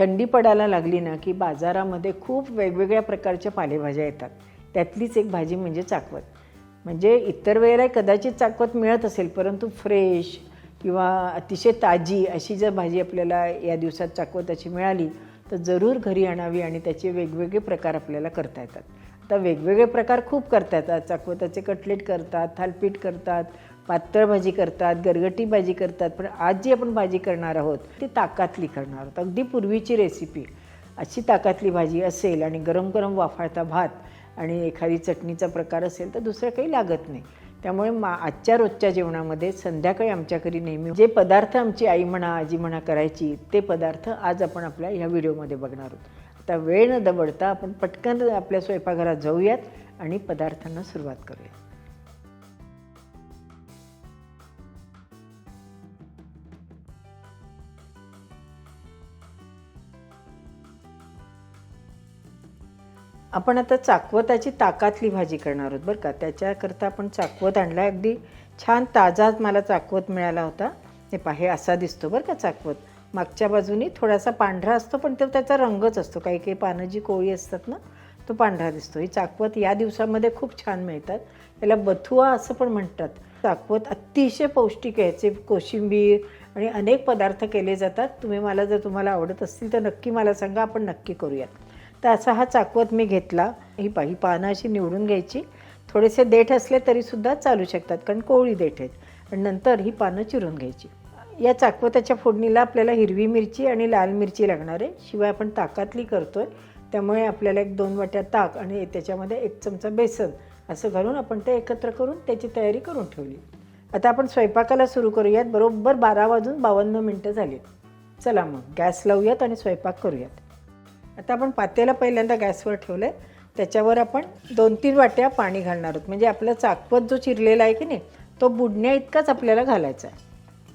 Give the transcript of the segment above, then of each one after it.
थंडी पडायला लागली ना की बाजारामध्ये खूप वेगवेगळ्या प्रकारच्या पालेभाज्या येतात. त्यातलीच एक भाजी म्हणजे चाकवत. म्हणजे इतर वेळेला कदाचित चाकवत मिळत असेल परंतु फ्रेश किंवा अतिशय ताजी अशी जर भाजी आपल्याला या दिवसात चाकवताची मिळाली तर जरूर घरी आणावी आणि त्याचे वेगवेगळे प्रकार आपल्याला करता येतात. आता वेगवेगळे प्रकार खूप करता येतात. चाकवताचे कटलेट करतात थालपीठ करतात पातळ भाजी करतात गरगटी भाजी करतात पण आज जी आपण भाजी करणार आहोत ती ताकातली करणार आहोत. अगदी पूर्वीची रेसिपी अशी ताकातली भाजी असेल आणि गरम गरम वाफाळता भात आणि एखादी चटणीचा प्रकार असेल तर दुसरं काही लागत नाही. त्यामुळे मा आजच्या रोजच्या जेवणामध्ये संध्याकाळी आमच्या घरी नेहमी जे पदार्थ आमची आई म्हणा आजी म्हणा करायची ते पदार्थ आज आपण आपल्या ह्या व्हिडिओमध्ये बघणार आहोत. आता वेळ न दबडता आपण पटकन आपल्या स्वयंपाकघरात जाऊयात आणि पदार्थांना सुरुवात करूयात. आपण आता चाकवताची ताकातली भाजी करणार आहोत बरं का. त्याच्याकरता आपण चाकवत आणला अगदी छान ताजा मला चाकवत मिळाला होता. हे पाहे असा दिसतो बरं का चाकवत. मागच्या बाजूनी थोडासा पांढरा असतो पण तो त्याचा रंगच असतो. काही काही पानं जी कोळी असतात ना तो पांढरा दिसतो. ही चाकवत या दिवसामध्ये खूप छान मिळतात. याला बथुआ असं पण म्हणतात. चाकवत अतिशय पौष्टिक आहे. याचे कोशिंबीर आणि अनेक पदार्थ केले जातात. तुम्ही मला जर तुम्हाला आवडत असतील तर नक्की मला सांगा. आपण नक्की करूयात. तर असा हा चाकवत मी घेतला. ही पा ही पानं अशी निवडून घ्यायची. थोडेसे देठ असले तरीसुद्धा चालू शकतात कारण कोवळी देठ आहेत. आणि नंतर ही पानं चिरून घ्यायची. या चाकवताच्या फोडणीला आपल्याला हिरवी मिरची आणि लाल मिरची लागणार आहे. शिवाय आपण ताकातली करतो आहे त्यामुळे आपल्याला एक दोन वाट्या ताक आणि त्याच्यामध्ये एक चमचा बेसन असं घालून आपण ते एकत्र करून त्याची तयारी करून ठेवली. आता आपण स्वयंपाकाला सुरू करूयात. बरोबर बारा वाजून बावन्न मिनटं झाली. चला मग गॅस लावूयात आणि स्वयंपाक करूयात. आता आपण पातेला पहिल्यांदा गॅसवर ठेवलं आहे त्याच्यावर आपण दोन तीन वाट्या पाणी घालणार आहोत. म्हणजे आपला चाकवत जो चिरलेला आहे की नाही तो बुडण्या इतकाच आपल्याला घालायचा आहे.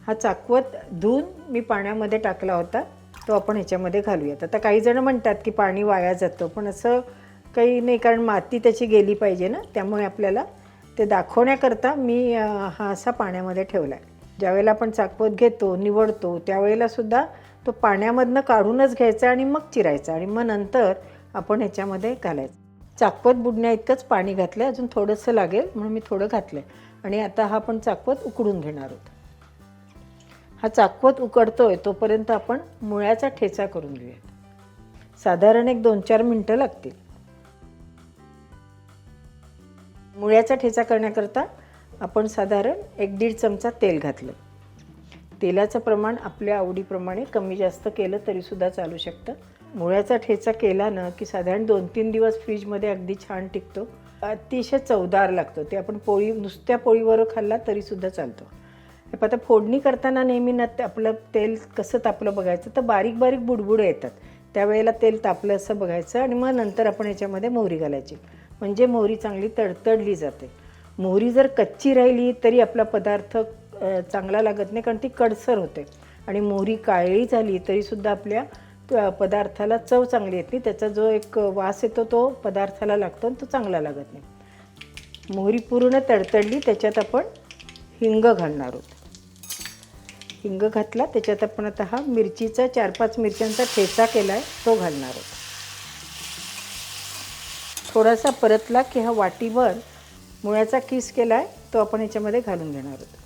हा चाकवत धुवून मी पाण्यामध्ये टाकला होता तो आपण ह्याच्यामध्ये घालूयात. आता काही जण म्हणतात की पाणी वाया जातं पण असं काही नाही कारण माती त्याची गेली पाहिजे ना त्यामुळे आपल्याला ते दाखवण्याकरता मी हा असा पाण्यामध्ये ठेवला आहे ज्यावेळेला आपण चाकवत घेतो निवडतो त्यावेळेलासुद्धा तो पाण्यामधनं काढूनच घ्यायचा आणि मग चिरायचा आणि मग नंतर आपण ह्याच्यामध्ये घालायचं. चाकवत बुडण्या इतकंच पाणी घातलं आहे अजून थोडंसं लागेल म्हणून मी थोडं घातलं आहे आणि आता हा आपण चाकवत उकडून घेणार आहोत हा चाकवत उकडतोय तोपर्यंत आपण मुळ्याचा ठेचा करून घेऊया साधारण एक दोन चार मिनटं लागतील. मुळ्याचा ठेचा करण्याकरता आपण साधारण एक दीड चमचा तेल घातलं. तेलाचं प्रमाण आपल्या आवडीप्रमाणे कमी जास्त केलं तरीसुद्धा चालू शकतं. मुळ्याचा ठेचा केला ना की साधारण दोन तीन दिवस फ्रीजमध्ये अगदी छान टिकतो. अतिशय चवदार लागतो. ते आपण पोळी नुसत्या पोळीवर खाल्ला तरीसुद्धा चालतो. हे आता फोडणी करताना नेहमी ना ते आपलं तेल कसं तापलं बघायचं? तर बारीक बारीक बुडबुडं येतात. त्यावेळेला तेल तापलं असं बघायचं आणि मग नंतर आपण याच्यामध्ये मोहरी घालायची. म्हणजे मोहरी चांगली तडतडली जाते. मोहरी जर कच्ची राहिली तरी आपला पदार्थ चांगला लागत नाही कारण ती कडसर होते. आणि मोहरी काळी झाली तरीसुद्धा आपल्या पदार्थाला चव चांगली येत नाही. त्याचा जो एक वास येतो तो पदार्थाला लागतो आणि तो चांगला लागत नाही. मोहरी पूर्ण तडतडली त्याच्यात आपण हिंग घालणार आहोत. हिंग घातला त्याच्यात आपण आता हा मिरचीचा चार पाच मिरच्यांचा ठेचा केला आहे तो घालणार आहोत. थोडासा परतला की हा वाटीवर मुळ्याचा किस केला आहे तो आपण याच्यामध्ये घालून घेणार आहोत.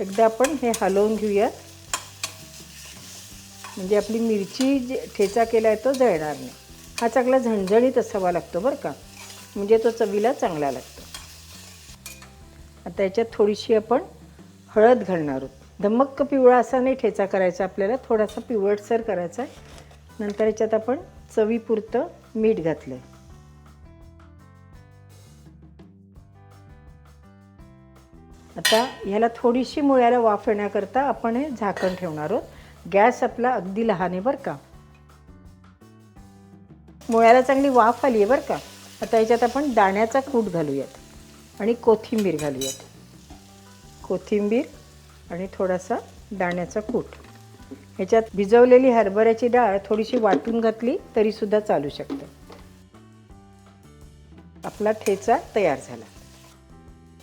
एकदा आपण हे हलवून घेऊयात. म्हणजे आपली मिरची जे ठेचा केला आहे तो जळणार नाही. हा चांगला झणझणीत असावा लागतो बरं का? म्हणजे तो चवीला चांगला लागतो. आता याच्यात थोडीशी आपण हळद घालणार आहोत. धमक्क पिवळा असा नाही ठेचा करायचा आपल्याला थोडासा पिवळसर करायचा आहे. नंतर याच्यात आपण चवीपुरतं मीठ घातलं आहे आता ह्याला थोडीशी मुळ्याला वाफ येण्याकरता आपण हे झाकण ठेवणार आहोत. गॅस आपला अगदी लहान आहे बरं का. मुळ्याला चांगली वाफ आली आहे बरं का. आता याच्यात आपण दाण्याचा कूट घालूयात आणि कोथिंबीर घालूयात. कोथिंबीर आणि थोडासा दाण्याचा कूट. ह्याच्यात भिजवलेली हरभऱ्याची डाळ थोडीशी वाटून घातली तरीसुद्धा चालू शकते. आपला ठेचा तयार झाला.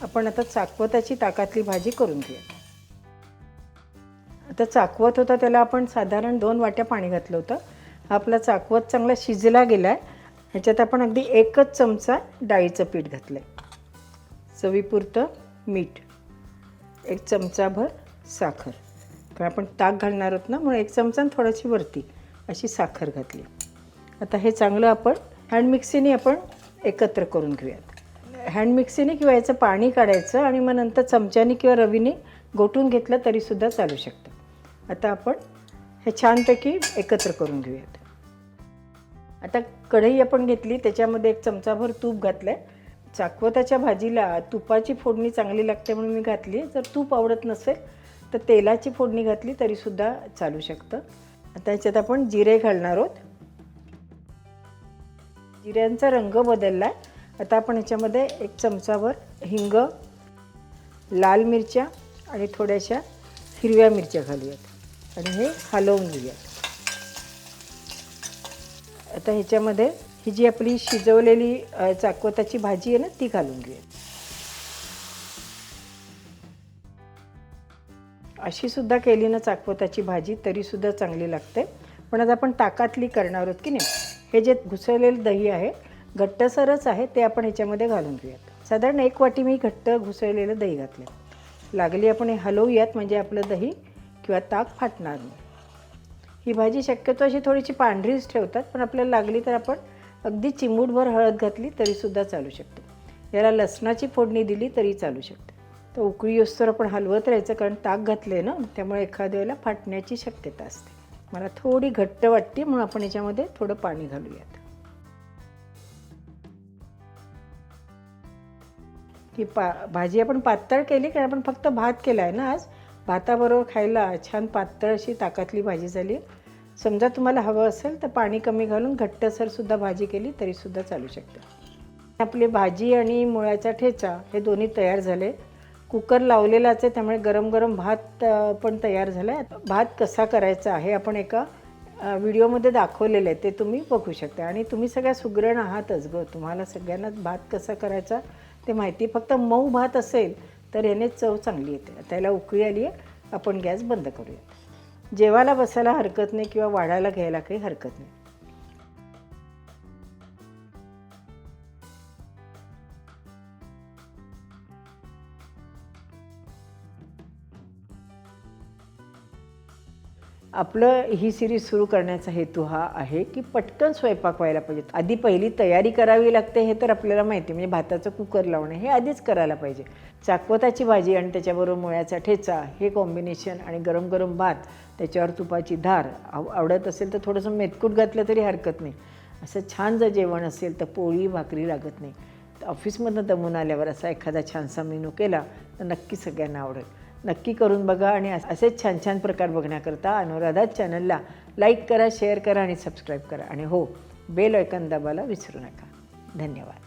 आपण आता चाकवताची ताकातली भाजी करून घेऊया. आता चाकवत होता त्याला आपण साधारण दोन वाट्या पाणी घातलं होतं. हा आपला चाकवत चांगला शिजला गेला आहे ह्याच्यात आपण अगदी एकच चमचा डाळीचं पीठ घातलं आहे चवीपुरतं मीठ एक चमचाभर साखर. कारण आपण ताक घालणार आहोत ना म्हणून एक चमचा आणि थोडीशी वरती अशी साखर घातली. आता हे चांगलं आपण हँड मिक्सीने आपण एकत्र करून घेऊयात. हँड मिक्सीने किंवा याचं पाणी काढायचं आणि मग नंतर चमच्याने किंवा रवीने गोटून घेतलं तरीसुद्धा चालू शकतं. आता आपण हे छानपैकी एकत्र करून घेऊयात. आता कढई आपण घेतली त्याच्यामध्ये एक चमचाभर तूप घातलं आहे चाकवताच्या भाजीला तुपाची फोडणी चांगली लागते म्हणून मी घातली जर तूप आवडत नसेल तर तेलाची फोडणी घातली तरीसुद्धा चालू शकतं. आता याच्यात आपण जिरे घालणार आहोत. जिऱ्यांचा रंग बदलला आहे आता आपण ह्याच्यामध्ये एक चमचाभर हिंग लाल मिरच्या आणि थोड्याशा हिरव्या मिरच्या घालूयात. आणि हे हलवून घेऊयात. आता ह्याच्यामध्ये ही जी आपली शिजवलेली चाकवताची भाजी आहे ना ती घालून घेऊयात. अशी सुद्धा केली ना चाकवताची भाजी तरीसुद्धा चांगली लागते. पण आता आपण ताकातली करणार आहोत की नाही? हे जे घुसळलेलं दही आहे घट्टसरच आहे ते आपण याच्यामध्ये घालून घेऊयात. साधारण एक वाटी मी घट्ट घुसळलेलं दही घातलं लागली आपण हे हलवूयात म्हणजे आपलं दही किंवा ताक फाटणार नाही. ही भाजी शक्यतो अशी थोडीशी पांढरीच ठेवतात पण आपल्याला लागली तर आपण अगदी चिमूटभर हळद घातली तरीसुद्धा चालू शकते. याला लसणाची फोडणी दिली तरी चालू शकते. तर उकळी येऊस्तोवर आपण हलवत राहायचं कारण ताक घातले ना त्यामुळे एखाद्या वेळेला फाटण्याची शक्यता असते. मला थोडी घट्ट वाटते म्हणून आपण याच्यामध्ये थोडं पाणी घालूयात. की पा भाजी आपण पातळ केली कारण आपण फक्त भात केला आहे ना आज. भाताबरोबर खायला छान पातळ अशी ताकातली भाजी झाली. समजा तुम्हाला हवं असेल तर पाणी कमी घालून घट्टसरसुद्धा भाजी केली तरीसुद्धा चालू शकते. आपली भाजी आणि मुळ्याचा ठेचा हे दोन्ही तयार झाले. कुकर लावलेलाच आहे त्यामुळे गरम गरम भात पण तयार झाला आहे भात कसा करायचा आहे आपण एका व्हिडिओमध्ये दाखवलेलं आहे ते तुम्ही बघू शकता. आणि तुम्ही सगळ्या सुग्रण आहातच ग. तुम्हाला सगळ्यांनाच भात कसा करायचा ते माहिती फक्त मऊ भात असेल तर याने चव चांगली येते. त्याला उकळी आली आहे. आपण गॅस बंद करूया. जेवायला बसायला हरकत नाही किंवा वाढायला घ्यायला काही हरकत नाही. आपलं ही सिरीज सुरू करण्याचा हेतू हा आहे की पटकन स्वयंपाक व्हायला पाहिजे आधी पहिली तयारी करावी लागते हे तर आपल्याला माहिती आहे. म्हणजे भाताचं कुकर लावणे हे आधीच करायला पाहिजे. चाकवताची भाजी आणि त्याच्याबरोबर मुळ्याचा ठेचा हे कॉम्बिनेशन आणि गरम गरम भात त्याच्यावर तुपाची धार आव आवडत असेल तर थोडंसं मेतकूट घातलं तरी हरकत नाही. असं छान जर जेवण असेल तर पोळी भाकरी लागत नाही. तर ऑफिसमधनं दमून आल्यावर असा एखादा छानसा मेनू केला तर नक्की सगळ्यांना आवडेल. नक्की करून बघा आणि असेच छान छान प्रकार बघण्याकरता अनुराधा चॅनलला लाईक करा शेअर करा आणि सबस्क्राईब करा. आणि हो बेल ऐकन दाबायला विसरू नका. धन्यवाद.